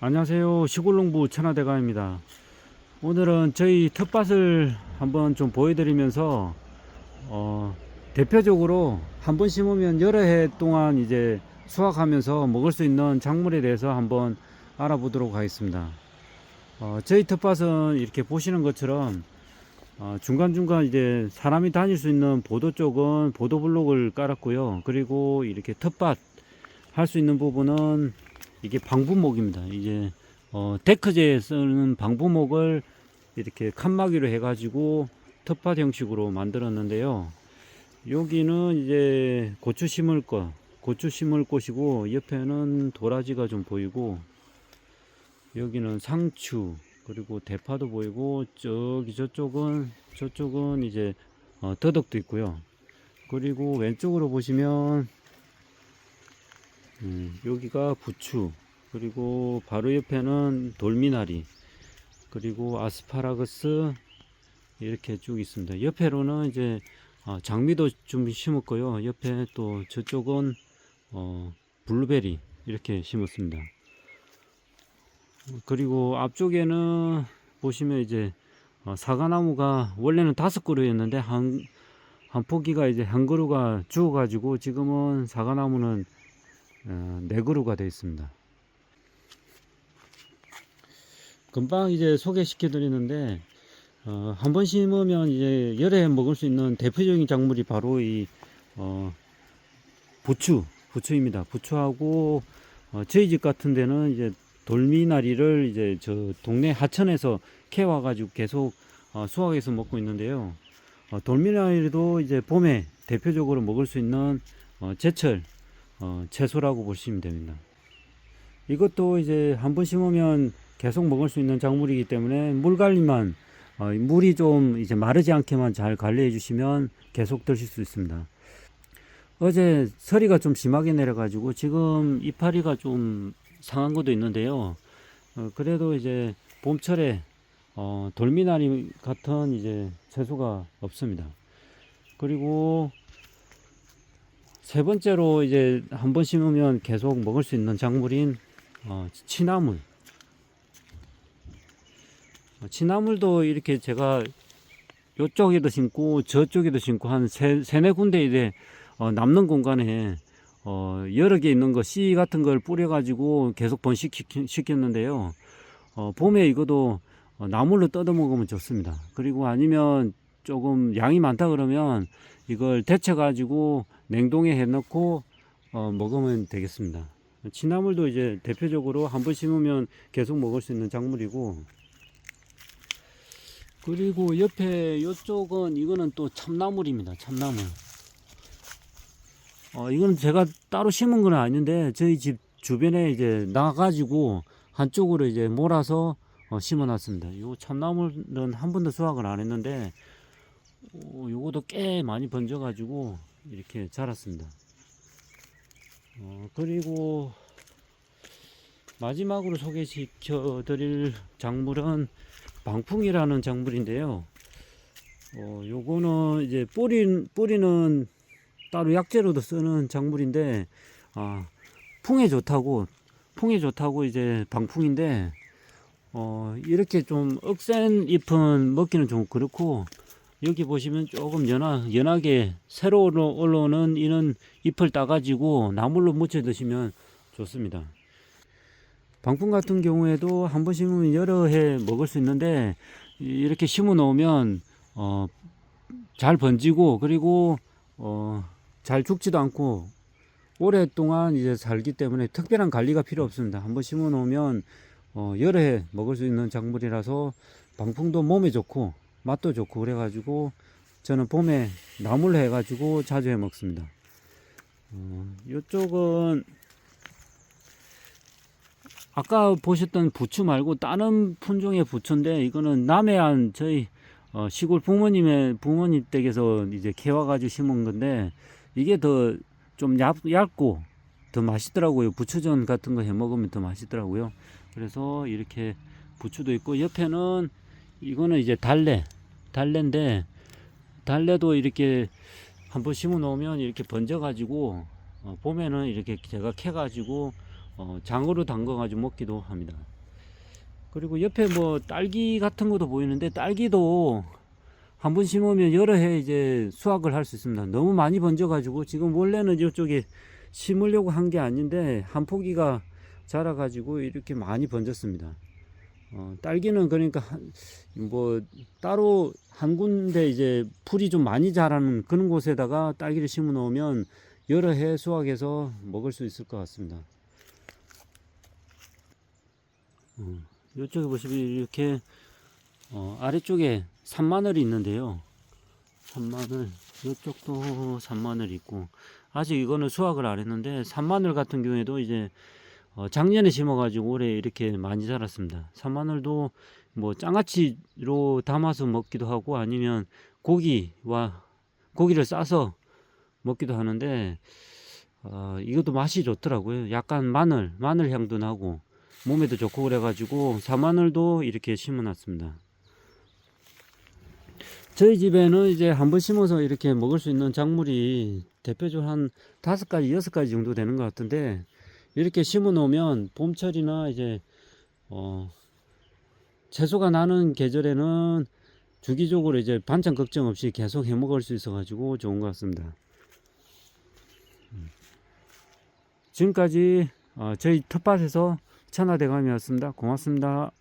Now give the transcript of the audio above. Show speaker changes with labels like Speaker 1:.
Speaker 1: 안녕하세요. 시골농부 천하대가입니다. 오늘은 저희 텃밭을 한번 좀 보여드리면서 어, 대표적으로 한 번 심으면 여러 해 동안 이제 수확하면서 먹을 수 있는 작물에 대해서 한번 알아보도록 하겠습니다. 어, 저희 텃밭은 이렇게 보시는 것처럼 어, 중간중간 이제 사람이 다닐 수 있는 보도 쪽은 보도 블록을 깔았고요. 그리고 이렇게 텃밭 할 수 있는 부분은 이게 방부목입니다. 이제 어, 데크제에 쓰는 방부목을 이렇게 칸막이로 해가지고 텃밭 형식으로 만들었는데요. 여기는 이제 고추 심을 거, 고추 심을 곳이고 옆에는 도라지가 좀 보이고 여기는 상추 그리고 대파도 보이고 저기 저쪽은 저쪽은 이제 어, 더덕도 있고요. 그리고 왼쪽으로 보시면 음, 여기가 부추 그리고 바로 옆에는 돌미나리 그리고 아스파라거스 이렇게 쭉 있습니다. 옆에로는 이제 아, 장미도 좀 심었고요. 옆에 또 저쪽은 어, 블루베리 이렇게 심었습니다. 그리고 앞쪽에는 보시면 이제 어, 사과나무가 원래는 다섯 그루였는데 한, 한 포기가 이제 한 그루가 죽어 가지고 지금은 사과나무는 어, 네 그루가 되어 있습니다. 금방 이제 소개시켜 드리는데 어, 한 번 심으면 이제 해 먹을 수 있는 대표적인 작물이 바로 이 어, 부추 부추입니다. 부추하고 어, 저희 집 같은 데는 이제 돌미나리를 이제 저 동네 하천에서 캐와 가지고 계속 어, 수확해서 먹고 있는데요. 어, 돌미나리도 이제 봄에 대표적으로 먹을 수 있는 어, 제철 어, 채소라고 보시면 됩니다. 이것도 이제 한 번 심으면 계속 먹을 수 있는 작물이기 때문에 물 관리만 어, 물이 좀 이제 마르지 않게만 잘 관리해 주시면 계속 드실 수 있습니다. 어제 서리가 좀 심하게 내려가지고 지금 이파리가 좀 상한 것도 있는데요. 어, 그래도 이제 봄철에 어, 돌미나리 같은 이제 채소가 없습니다. 그리고 세 번째로 이제 한 번 심으면 계속 먹을 수 있는 작물인 어, 치나물. 어, 치나물도 이렇게 제가 요쪽에도 심고 저쪽에도 심고 한 세, 세네 군데 이제 어, 남는 공간에 어, 여러 개 있는 거 씨 같은 걸 뿌려가지고 계속 번식시켰는데요. 어, 봄에 이것도 어, 나물로 뜯어 먹으면 좋습니다. 그리고 아니면 조금 양이 많다 그러면 이걸 데쳐 가지고 냉동에 해 놓고 어, 먹으면 되겠습니다. 치나물도 이제 대표적으로 한 번 심으면 계속 먹을 수 있는 작물이고 그리고 옆에 이쪽은 이거는 또 참나물입니다. 참나물. 어, 이거는 제가 따로 심은 건 아닌데 저희 집 주변에 이제 나가지고 한쪽으로 이제 몰아서 어, 심어놨습니다. 요 참나물은 한 번도 수확을 안 했는데 어, 요것도 꽤 많이 번져 가지고 이렇게 자랐습니다. 어, 그리고 마지막으로 소개시켜 드릴 작물은 방풍이라는 작물인데요. 어, 요거는 이제 뿌리, 뿌리는 따로 약재로도 쓰는 작물인데, 아, 풍에 좋다고, 풍에 좋다고 이제 방풍인데, 어, 이렇게 좀 억센 잎은 먹기는 좀 그렇고, 여기 보시면 조금 연하, 연하게 새로 올라- 올라오는 이는 잎을 따가지고 나물로 무쳐 드시면 좋습니다. 방풍 같은 경우에도 한 번 심으면 여러 해 먹을 수 있는데 이- 이렇게 심어 놓으면 어, 잘 번지고 그리고 어, 잘 죽지도 않고 오랫동안 이제 살기 때문에 특별한 관리가 필요 없습니다. 한 번 심어 놓으면 어, 여러 해 먹을 수 있는 작물이라서 방풍도 몸에 좋고 맛도 좋고 그래가지고 저는 봄에 나물로 해가지고 자주 해 먹습니다. 어, 이쪽은 아까 보셨던 부추 말고 다른 품종의 부추인데 이거는 남해안 저희 어, 시골 부모님의 부모님 댁에서 이제 캐와가지고 심은 건데 이게 더 좀 얇고 더 맛있더라고요. 부추전 같은 거 해 먹으면 더 맛있더라고요. 그래서 이렇게 부추도 있고 옆에는 이거는 이제 달래 달래인데 달래도 이렇게 한번 심어 놓으면 이렇게 번져 가지고 어, 봄에는 이렇게 제가 캐 가지고 어, 장어로 담궈가지고 먹기도 합니다. 그리고 옆에 뭐 딸기 같은 것도 보이는데 딸기도 한 번 심으면 여러 해 이제 수확을 할 수 있습니다. 너무 많이 번져 가지고 지금 원래는 이쪽에 심으려고 한 게 아닌데 한 포기가 자라 가지고 이렇게 많이 번졌습니다. 어, 딸기는 그러니까 한, 뭐 따로 한 군데 이제 풀이 좀 많이 자라는 그런 곳에다가 딸기를 심어 놓으면 여러 해 수확해서 먹을 수 있을 것 같습니다. 어, 이쪽에 보시면 이렇게 어, 아래쪽에 산마늘이 있는데요. 산마늘 이쪽도 산마늘 있고 아직 이거는 수확을 안 했는데 산마늘 같은 경우에도 이제 어, 작년에 심어가지고 올해 이렇게 많이 자랐습니다. 산마늘도 뭐 장아찌로 담아서 먹기도 하고 아니면 고기와 고기를 싸서 먹기도 하는데 어, 이것도 맛이 좋더라고요. 약간 마늘 마늘 향도 나고 몸에도 좋고 그래가지고 사마늘도 이렇게 심어놨습니다. 저희 집에는 이제 한 번 심어서 이렇게 먹을 수 있는 작물이 대표적으로 한 다섯 가지, 여섯 가지 정도 되는 것 같은데 이렇게 심어 놓으면 봄철이나 이제 어 채소가 나는 계절에는 주기적으로 이제 반찬 걱정 없이 계속 해 먹을 수 있어 가지고 좋은 것 같습니다. 음. 지금까지 어, 저희 텃밭에서 천하대감이었습니다. 고맙습니다.